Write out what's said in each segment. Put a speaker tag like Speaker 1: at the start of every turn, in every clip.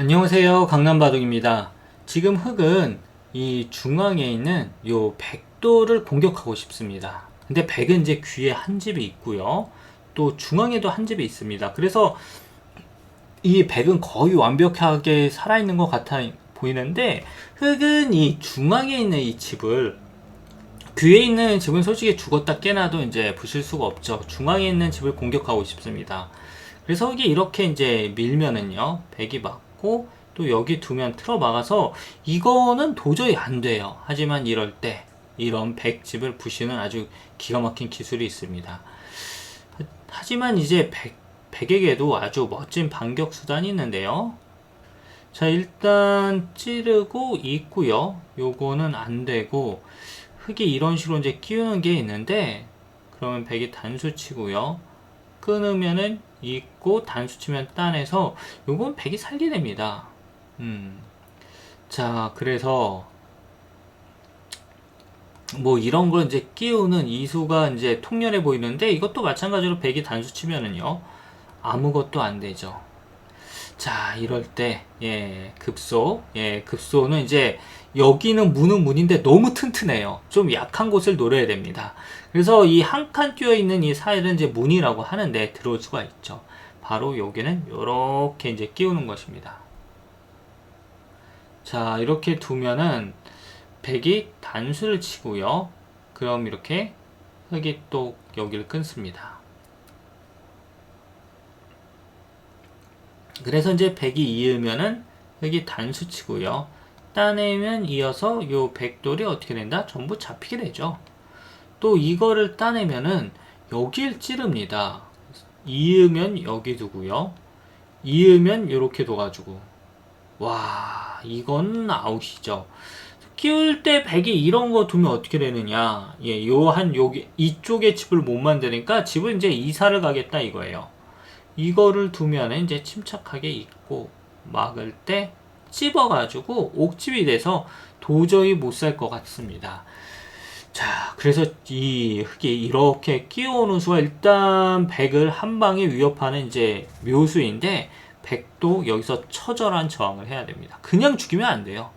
Speaker 1: 안녕하세요. 강남바둑입니다. 지금 흑은 이 중앙에 있는 요 백도를 공격하고 싶습니다. 근데 백은 이제 귀에 한 집이 있고요. 또 중앙에도 한 집이 있습니다. 그래서 이 백은 거의 완벽하게 살아있는 것 같아 보이는데 흑은 이 중앙에 있는 이 집을 귀에 있는 집은 솔직히 죽었다 깨나도 이제 부실 수가 없죠. 중앙에 있는 집을 공격하고 싶습니다. 그래서 흑이 이렇게 이제 밀면은요 백이 맞고 또 여기 두면 틀어 막아서 이거는 도저히 안 돼요. 하지만 이럴 때 이런 백집을 부시는 아주 기가 막힌 기술이 있습니다. 하지만 이제 백, 백에게도 아주 멋진 반격 수단이 있는데요. 자 일단 찌르고 있고요. 요거는 안 되고 흑이 이런 식으로 이제 끼우는 게 있는데 그러면 백이 단수 치고요 끊으면은 있고 단수 치면 따내서 요건 백이 살게 됩니다 음. 자 그래서 뭐 이런 걸 이제 끼우는 이수가 이제 통렬해 보이는데 이것도 마찬가지로 백이 단수 치면은요 아무것도 안 되죠 자 이럴 때 예 급소. 예 급소는 이제 여기는 문은 문인데 너무 튼튼해요. 좀 약한 곳을 노려야 됩니다. 그래서 이 한칸 띄어 있는 이 사이를 이제 문이라고 하는데 들어올 수가 있죠. 바로 여기는 이렇게 이제 끼우는 것입니다. 자 이렇게 두면은 백이 단수를 치고요. 그럼 이렇게 흑이 또 여기를 끊습니다 그래서 이제 백이 이으면은 흑이 단수 치고요. 따내면 이어서 요 백돌이 어떻게 된다? 전부 잡히게 되죠. 또 이거를 따내면은 여길 찌릅니다. 이으면 여기 두고요. 이으면 이렇게 둬가지고. 와 이건 아웃이죠. 끼울 때 백이 이런 거 두면 어떻게 되느냐. 예, 요한 여기 이쪽에 집을 못 만드니까 집을 이제 이사를 가겠다 이거예요 이거를 두면 이제 침착하게 있고 막을 때 찝어가지고 옥집이 돼서 도저히 못 살 것 같습니다. 자, 그래서 이 흙이 이렇게 끼워오는 수가 일단 백을 한 방에 위협하는 이제 묘수인데 백도 여기서 처절한 저항을 해야 됩니다. 그냥 죽이면 안 돼요.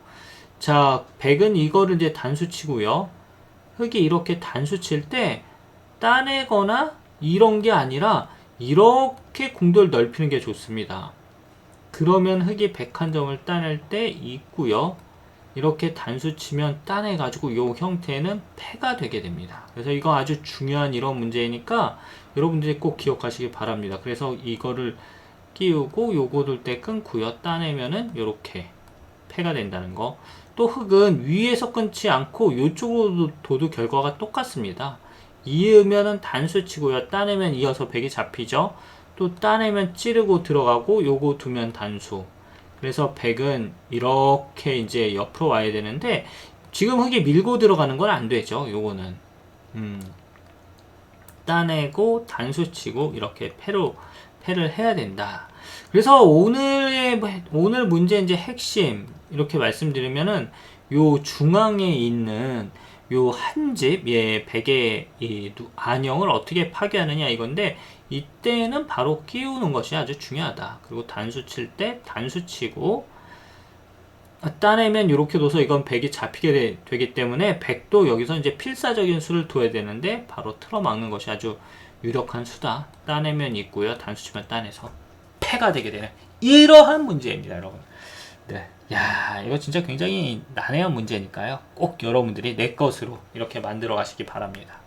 Speaker 1: 자, 백은 이거를 이제 단수 치고요. 흙이 이렇게 단수 칠 때 따내거나 이런 게 아니라 이렇게 공도를 넓히는 게 좋습니다. 그러면 흙이 백한점을 따낼 때 있고요. 이렇게 단수 치면 따내가지고 이 형태는 패가 되게 됩니다. 그래서 이거 아주 중요한 이런 문제이니까 여러분들이 꼭 기억하시기 바랍니다. 그래서 이거를 끼우고 요거 둘 때 끊고요. 따내면은 이렇게 패가 된다는 거. 또 흙은 위에서 끊지 않고 이쪽으로 둬도 결과가 똑같습니다. 이으면은 단수 치고요. 따내면 이어서 백이 잡히죠. 또 따내면 찌르고 들어가고 요거 두면 단수. 그래서 백은 이렇게 이제 옆으로 와야 되는데 지금 흙이 밀고 들어가는 건 안 되죠. 요거는. 음. 따내고 단수 치고 이렇게 패로 패를 해야 된다. 그래서 오늘의 오늘 문제 이제 핵심 이렇게 말씀드리면은 요 중앙에 있는 요 한 집, 예, 백의 이 안형을 어떻게 파괴하느냐 이건데 이때는 바로 끼우는 것이 아주 중요하다. 그리고 단수 칠 때 단수 치고 따내면 이렇게 둬서 이건 백이 잡히게 되, 기 때문에 백도 여기서 이제 필사적인 수를 둬야 되는데 바로 틀어막는 것이 아주 유력한 수다. 따내면 있고요. 단수 치면 따내서 패가 되게 되는 이러한 문제입니다, 여러분. 네. 야, 이거 진짜 굉장히 난해한 문제니까요. 꼭 여러분들이 내 것으로 이렇게 만들어 가시기 바랍니다.